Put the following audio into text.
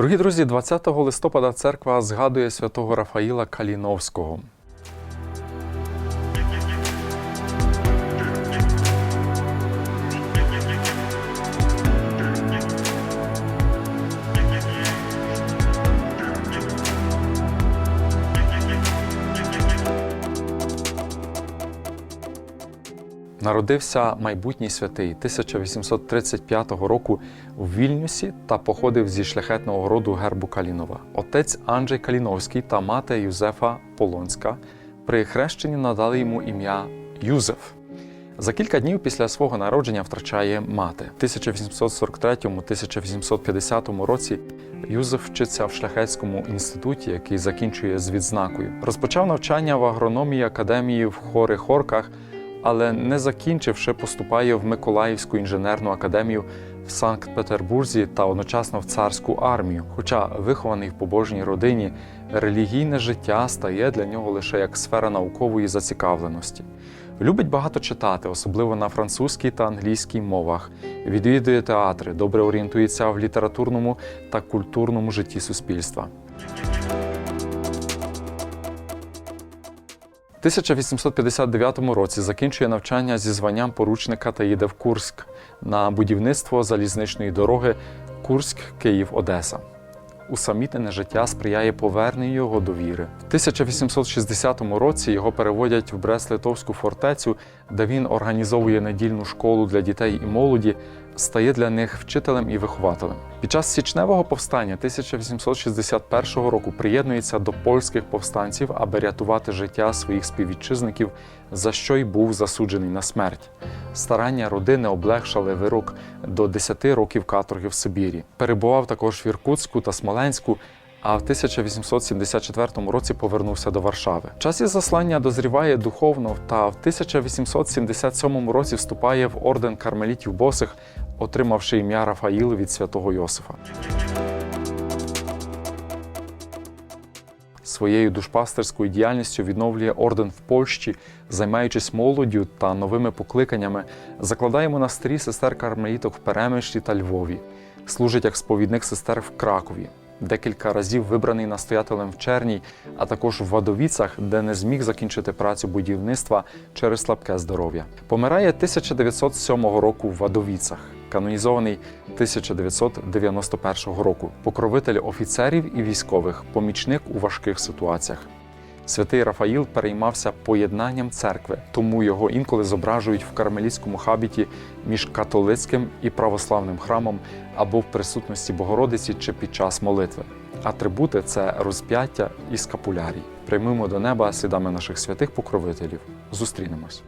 Дорогі друзі, 20 листопада церква згадує святого Рафаїла Каліновського. Народився майбутній святий 1835 року у Вільнюсі та походив зі шляхетного роду гербу Калінова. Отець Анджей Каліновський та мати Юзефа Полонська при хрещенні надали йому ім'я Юзеф. За кілька днів після свого народження втрачає мати. В 1843-1850 році Юзеф вчиться в шляхетському інституті, який закінчує з відзнакою. Розпочав навчання в агрономії академії в Хорих Хорках, але не закінчивши, поступає в Миколаївську інженерну академію в Санкт-Петербурзі та одночасно в царську армію. Хоча вихований в побожній родині, релігійне життя стає для нього лише як сфера наукової зацікавленості. Любить багато читати, особливо на французькій та англійській мовах. Відвідує театри, добре орієнтується в літературному та культурному житті суспільства. 1859 році закінчує навчання зі званням поручника та їде в Курськ на будівництво залізничної дороги Курськ-Київ-Одеса. Усамітнене життя сприяє поверненню його до віри. В 1860 році його переводять в Брест-Литовську фортецю, де він організовує недільну школу для дітей і молоді, стає для них вчителем і вихователем. Під час січневого повстання 1861 року приєднується до польських повстанців, аби рятувати життя своїх співвітчизників, за що й був засуджений на смерть. Старання родини облегшали вирок до 10 років каторги в Сибірі. Перебував також в Іркутську та Смоленську. А в 1874 році повернувся до Варшави. В часі заслання дозріває духовно та в 1877 році вступає в орден кармелітів босих, отримавши ім'я Рафаїл від святого Йосифа. Своєю душпастерською діяльністю відновлює орден в Польщі, займаючись молоддю та новими покликаннями, закладає монастирі сестер кармеліток в Перемишлі та Львові, служить як сповідник сестер в Кракові. Декілька разів вибраний настоятелем в Черній, а також в Вадовіцах, де не зміг закінчити працю будівництва через слабке здоров'я. Помирає 1907 року в Вадовіцах, канонізований 1991 року, покровитель офіцерів і військових, помічник у важких ситуаціях. Святий Рафаїл переймався поєднанням церкви, тому його інколи зображують в кармелітському хабіті між католицьким і православним храмом або в присутності Богородиці чи під час молитви. Атрибути це розп'яття і скапулярій. Приймемо до неба слідами наших святих покровителів. Зустрінемось.